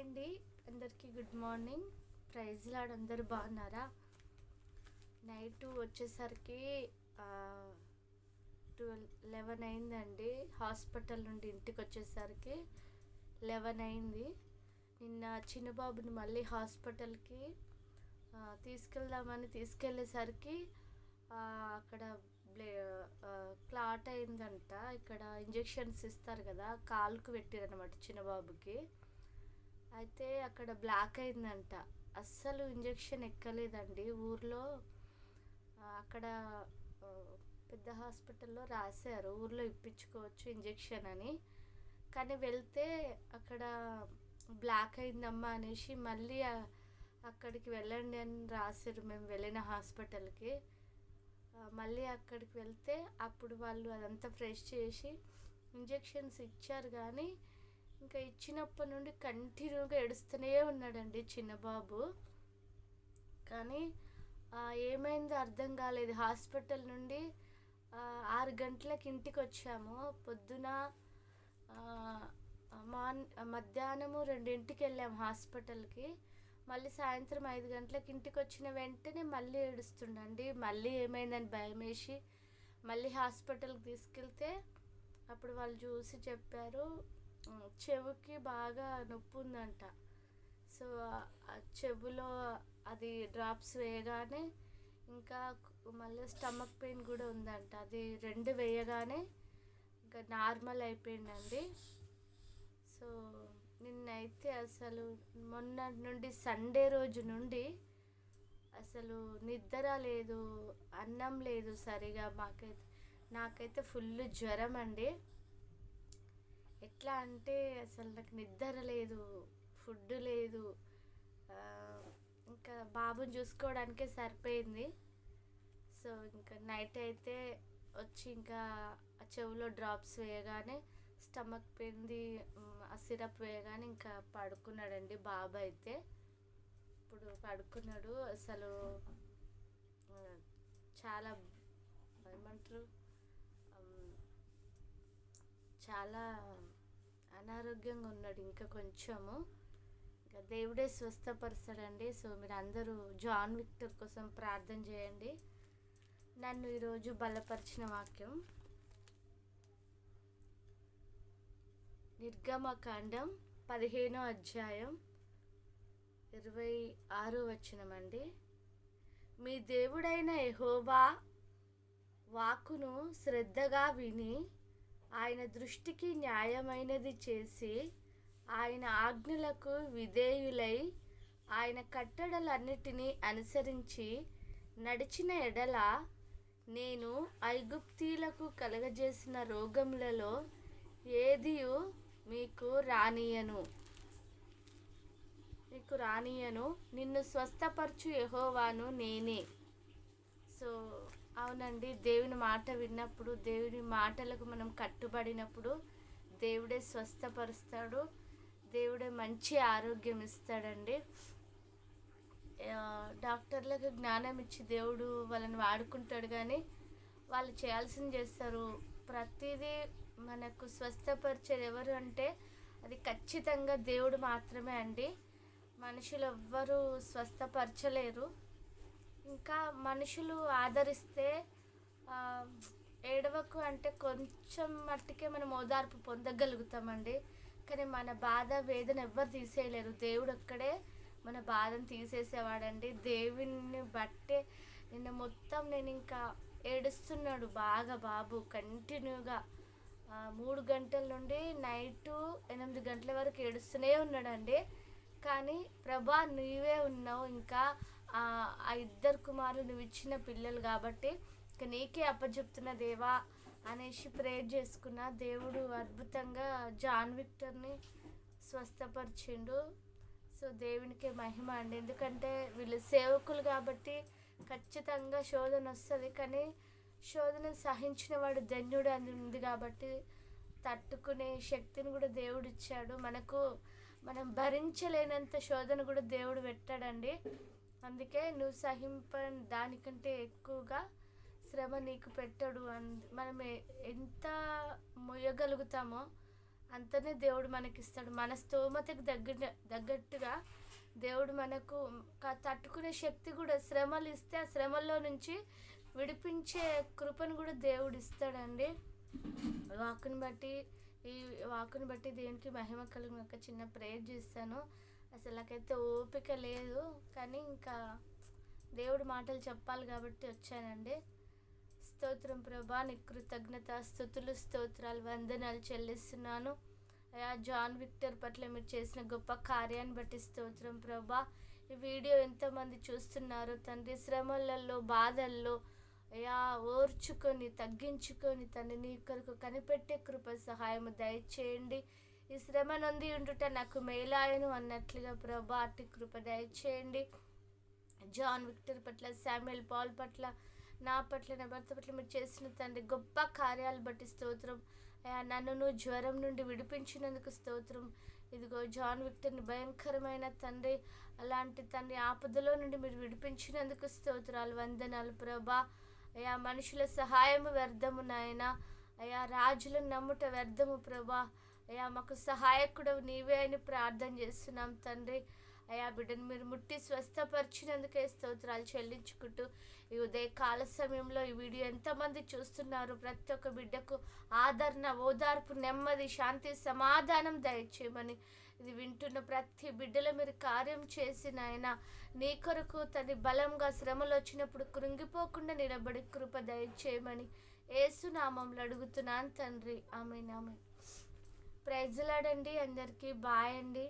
అండి. అందరికీ good morning. Praise lord అందరు బాగున్నారా? నైట్ వచ్చేసరికి ట్వెల్వ్ లెవెన్ అయిందండి. హాస్పిటల్ నుండి ఇంటికి వచ్చేసరికి లెవెన్ అయింది. నిన్న చిన్నబాబుని మళ్ళీ హాస్పిటల్కి తీసుకెళ్దామని తీసుకెళ్ళేసరికి అక్కడ బ్లే క్లాట్ అయిందంట. ఇక్కడ ఇంజెక్షన్స్ ఇస్తారు కదా కాలుకు పెట్టారనమాట చిన్నబాబుకి. అయితే అక్కడ బ్లాక్ అయిందంట. అస్సలు ఇంజెక్షన్ ఎక్కలేదండి. ఊర్లో అక్కడ పెద్ద హాస్పిటల్లో రాశారు. ఊర్లో ఇప్పించుకోవచ్చు ఇంజెక్షన్ అని. కానీ వెళ్తే అక్కడ బ్లాక్ అయిందమ్మా అనేసి మళ్ళీ అక్కడికి వెళ్ళండి అని రాశారు. మేము వెళ్ళిన హాస్పిటల్కి. మళ్ళీ అక్కడికి వెళ్తే అప్పుడు వాళ్ళు అదంతా ఫ్రెష్ చేసి ఇంజెక్షన్స్ ఇచ్చారు. కానీ ఇంకా ఇచ్చినప్పటి నుండి కంటిన్యూగా ఏడుస్తూనే ఉన్నాడండి చిన్నబాబు. కానీ ఏమైందో అర్థం కాలేదు. హాస్పిటల్ నుండి ఆరు గంటలకు ఇంటికి వచ్చాము పొద్దున మా మాన్ మధ్యాహ్నము రెండింటికి వెళ్ళాము హాస్పిటల్కి. మళ్ళీ సాయంత్రం ఐదు గంటలకు ఇంటికి వచ్చిన వెంటనే మళ్ళీ ఏడుస్తుండండి. మళ్ళీ ఏమైందని భయం వేసి మళ్ళీ హాస్పిటల్కి తీసుకెళ్తే అప్పుడు వాళ్ళు చూసి చెప్పారు చెవుకి బాగా నొప్పి ఉందంట సో ఆ చెవులో అది డ్రాప్స్ వేయగానే ఇంకా మళ్ళీ స్టమక్ పెయిన్ కూడా ఉందంట. అది రెండు వేయగానే ఇంకా నార్మల్ అయిపోయిందండి. సో నిన్నైతే అసలు మొన్న నుండి సండే రోజు నుండి అసలు నిద్ర లేదు అన్నం లేదు సరిగా మాకైతే నాకైతే ఫుల్ జ్వరం అండి. ఎట్లా అంటే అసలు నాకు నిద్ర లేదు ఫుడ్ లేదు ఇంకా బాబుని చూసుకోవడానికే సరిపోయింది. సో ఇంకా నైట్ అయితే వచ్చి ఇంకా ఆ చెవులో డ్రాప్స్ వేయగానే స్టమక్ పెయింది ఆ సిరప్ వేయగానే ఇంకా పడుకున్నాడండి బాబు అయితే. ఇప్పుడు పడుకున్నాడు అసలు చాలా ఏమంటారు చాలా అనారోగ్యంగా ఉన్నాడు ఇంకా కొంచెము. ఇంకా దేవుడే స్వస్థపరుస్తాడండి. సో మీరు అందరూ జాన్ విక్టర్ కోసం ప్రార్థన చేయండి. నన్ను ఈరోజు బలపరిచిన వాక్యం. నిర్గమకాండం పదిహేనో అధ్యాయం ఇరవై ఆరో వచ్చినమండి మీ దేవుడైన ఎహోబా వాక్కును శ్రద్ధగా విని ఆయన దృష్టికి న్యాయమైనది చేసి ఆయన ఆజ్ఞలకు విధేయులై ఆయన కట్టడలన్నిటినీ అనుసరించి నడిచిన ఎడల నేను ఐగుప్తీలకు కలగజేసిన రోగములలో ఏదియు మీకు రానియను. మీకు రానియను. నిన్ను స్వస్థపరచు యహోవాను నేనే. సో అవునండి దేవుని మాట విన్నప్పుడు దేవుని మాటలకు మనం కట్టుబడినప్పుడు దేవుడే స్వస్థపరుస్తాడు దేవుడే మంచి ఆరోగ్యం ఇస్తాడండి. డాక్టర్లకు జ్ఞానం ఇచ్చి దేవుడు వాళ్ళని వాడుకుంటాడు కానీ వాళ్ళు చేయాల్సింది చేస్తారు. ప్రతిదీ మనకు స్వస్థపరిచేది ఎవరు అంటే అది ఖచ్చితంగా దేవుడు మాత్రమే అండి. మనుషులు ఎవ్వరూ స్వస్థపరచలేరు. ఇంకా మనుషులు ఆదరిస్తే ఏడవకు అంటే కొంచెం మట్టికే మనం ఓదార్పు పొందగలుగుతామండి. కానీ మన బాధ వేదన ఎవ్వరు తీసేయలేరు. దేవుడు ఒక్కడే మన బాధను తీసేసేవాడండి. దేవుని బట్టే నిన్న మొత్తం నేను ఇంకా ఏడుస్తున్నాడు బాగా బాబు. కంటిన్యూగా మూడు గంటల నుండి నైటు ఎనిమిది గంటల వరకు ఏడుస్తూనే ఉన్నాడండి. కానీ ప్రభా నీవే ఉన్నావు. ఇంకా ఆ ఇద్దరు కుమారులు నువ్వు ఇచ్చిన పిల్లలు కాబట్టి ఇక నీకే అప్పచెప్తున్న దేవా అనేసి ప్రేయర్ చేసుకున్న దేవుడు అద్భుతంగా జాన్ విక్టర్ని స్వస్థపరిచిండు. సో దేవునికి మహిమ అండి. ఎందుకంటే వీళ్ళు సేవకులు కాబట్టి ఖచ్చితంగా శోధన వస్తుంది. కానీ శోధన సహించిన వాడు ధన్యుడు అని ఉంది కాబట్టి తట్టుకునే శక్తిని కూడా దేవుడు ఇచ్చాడు. మనకు మనం భరించలేనంత శోధన కూడా దేవుడు పెట్టాడండి. అందుకే నువ్వు సహింప దానికంటే ఎక్కువగా శ్రమ నీకు పెట్టడు. అంది మనం ఎంత మొయ్యగలుగుతామో అంతనే దేవుడు మనకిస్తాడు. మన స్తోమతకు దగ్గర తగ్గట్టుగా దేవుడు మనకు తట్టుకునే శక్తి కూడా శ్రమలు ఇస్తే ఆ శ్రమల్లో నుంచి విడిపించే కృపను కూడా దేవుడు ఇస్తాడండి వాకుని బట్టి ఈ వాకుని బట్టి దేవునికి మహిమ కలిగిన. ఒక చిన్న ప్రేయర్ చేస్తాను. అసలు నాకైతే ఓపిక లేదు. కానీ ఇంకా దేవుడి మాటలు చెప్పాలి కాబట్టి వచ్చానండి. స్తోత్రం ప్రభా నీ కృతజ్ఞత స్థుతులు స్తోత్రాలు వందనాలు చెల్లిస్తున్నాను. అయా జాన్ విక్టర్ పట్ల మీరు చేసిన గొప్ప కార్యాన్ని బట్టి స్తోత్రం ప్రభా. ఈ వీడియో ఎంతమంది చూస్తున్నారు తండ్రి శ్రమలలో బాధల్లో అయా ఓర్చుకొని తగ్గించుకొని తండ్రి నీ కొరకు కనిపెట్టే కృప సహాయం దయచేయండి. ఈ శ్రమ నొంది ఉండుట నాకు మేలాయను అన్నట్లుగా ప్రభా అట్టి కృప దయచేయండి. జాన్ విక్టర్ పట్ల శామ్యుల్ పాల్ పట్ల నా పట్ల నా భర్త పట్ల మీరు చేసిన తండ్రి గొప్ప కార్యాలు బట్టి స్తోత్రం. అయ్యా, నన్ను నువ్వు జ్వరం నుండి విడిపించినందుకు స్తోత్రం. ఇదిగో జాన్ విక్టర్ని భయంకరమైన తండ్రి అలాంటి తండ్రి ఆపదలో నుండి మీరు విడిపించినందుకు స్తోత్రాలు వందనాలు ప్రభా. అయా మనుషుల సహాయము వ్యర్థము నాయన. అయ్యా రాజులను నమ్ముట వ్యర్థము ప్రభా. అయ్యా మాకు సహాయకుడు నీవే అని ప్రార్థన చేస్తున్నాం తండ్రి. అయ్యా బిడ్డను మీరు ముట్టి స్వస్థపరిచినందుకే స్తోత్రాలు చెల్లించుకుంటూ ఈ ఉదయ కాల సమయంలో ఈ వీడియో ఎంతమంది చూస్తున్నారు? ప్రతి ఒక్క బిడ్డకు ఆదరణ ఓదార్పు నెమ్మది శాంతి సమాధానం దయచేయమని ఇది వింటున్న ప్రతి బిడ్డలో మీరు కార్యం చేసిన ఆయన నీ కొరకు తన బలంగా శ్రమలు వచ్చినప్పుడు కృంగిపోకుండా నిలబడి కృప దయచేయమని ఏసునామంలో అడుగుతున్నాను తండ్రి. ఆమె నామే ప్రైజ్లాడండి అందరికీ. బాయ్ అండి.